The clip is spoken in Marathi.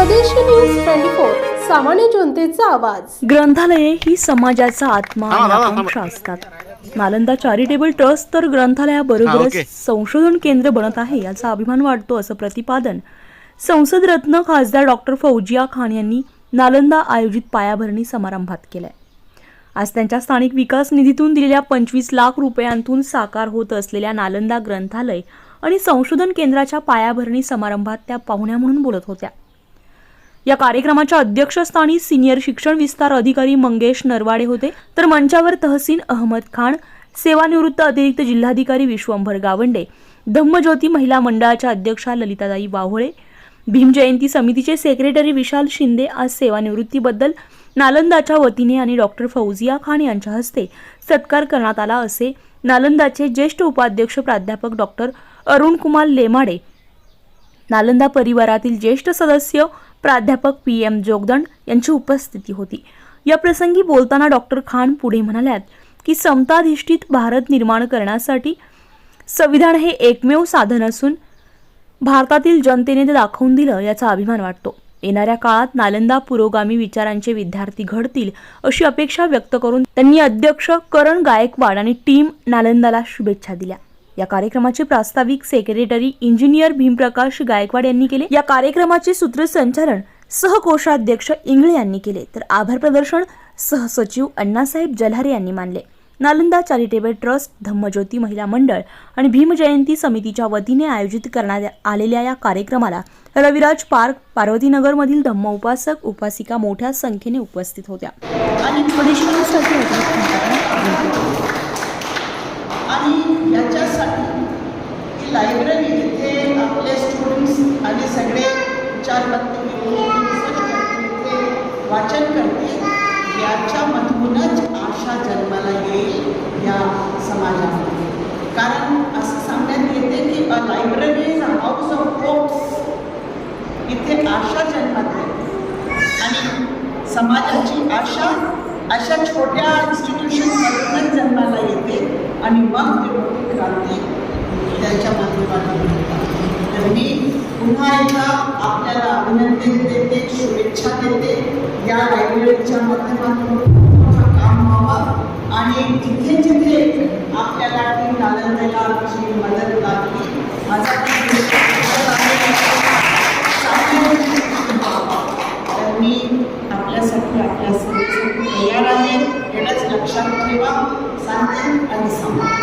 न्यूज ट्वेंटी फोर सामान्य जनतेचा आवाज. ग्रंथालये ही समाजाचा आत्मा आणि आकांक्षा असतात नालंदा चॅरिटेबल ट्रस्ट तर ग्रंथालयाबरोबरच ओके. संशोधन केंद्र बनत आहे याचा अभिमान वाटतो असं प्रतिपादन संसद रत्न खासदार डॉक्टर फौजिया खान यांनी नालंदा आयोजित पायाभरणी समारंभात केलंय. आज त्यांच्या स्थानिक विकास निधीतून दिलेल्या पंचवीस लाख रुपयांतून साकार होत असलेल्या नालंदा ग्रंथालय आणि संशोधन केंद्राच्या पायाभरणी समारंभात त्या पाहुण्या म्हणून बोलत होत्या. या कार्यक्रमाच्या अध्यक्षस्थानी सिनियर शिक्षण विस्तार अधिकारी मंगेश नरवाडे होते. तर मंचावर तहसीन अहमद खान सेवानिवृत्त अतिरिक्त जिल्हाधिकारी विश्वंभर गावंडे धम्मज्योती महिला मंडळाच्या अध्यक्षा ललिताताई वाहोळे भीम जयंती समितीचे सेक्रेटरी विशाल शिंदे आज सेवानिवृत्तीबद्दल नालंदाच्या वतीने आणि डॉक्टर फौजिया खान यांच्या हस्ते सत्कार करण्यात आला असे नालंदाचे ज्येष्ठ उपाध्यक्ष प्राध्यापक डॉक्टर अरुण कुमार लेमाडे नालंदा परिवारातील ज्येष्ठ सदस्य प्राध्यापक पी एम जोगदंड यांची उपस्थिती होती. या प्रसंगी बोलताना डॉक्टर खान पुढे म्हणाल्यात की समताधिष्ठित भारत निर्माण करण्यासाठी संविधान हे एकमेव साधन असून भारतातील जनतेने ते दाखवून दिलं याचा अभिमान वाटतो. येणाऱ्या काळात नालंदा पुरोगामी विचारांचे विद्यार्थी घडतील अशी अपेक्षा व्यक्त करून त्यांनी अध्यक्ष करण गायकवाड आणि टीम नालंदाला शुभेच्छा दिल्या. या कार्यक्रमाचे प्रास्ताविक सेक्रेटरी इंजिनियर भीमप्रकाश गायकवाड यांनी केले. या कार्यक्रमाचे सूत्रसंचालन सहकोषाध्यक्ष इंगळे यांनी केले. तर आभार प्रदर्शन सहसचिव अण्णासाहेब जल्हारे यांनी मानले. नालंदा चॅरिटेबल ट्रस्ट धम्मज्योती महिला मंडळ आणि भीमजयंती समितीच्या वतीने आयोजित करण्यात आलेल्या या कार्यक्रमाला रविराज पार्क पार्वतीनगरमधील धम्म उपासक उपासिका मोठ्या संख्येने उपस्थित होत्या आणि थोडीशी न्यूजसाठी आणि याच्यासाठी ही लायब्ररी इथे आपले स्टुडंट्स आणि सगळे करते याच्या वाचन करते. याच्या मधूनच आशा जन्माला येईल या समाजामध्ये. कारण असं सांगण्यात येते की a library is a house of hopes इथे आशा जन्मात येते आणि समाजाची आशा अशा छोट्या इन्स्टिट्यूशन्समधूनच जन्माला येते. आणि मग ते मोठी क्रांती पुन्हा आपल्याला विनंती देते शुभेच्छा देते. या लायब्ररीच्या माध्यमातून काम व्हावं. आणि जिथे जिथे आपल्याला ती नालंदेला आमची मदत लागली माझा तर मी आपल्यासाठी आपल्या सगळ्यांसाठी तयार आहे. एवढंच लक्षात ठेवा. सांगते आणि सांगा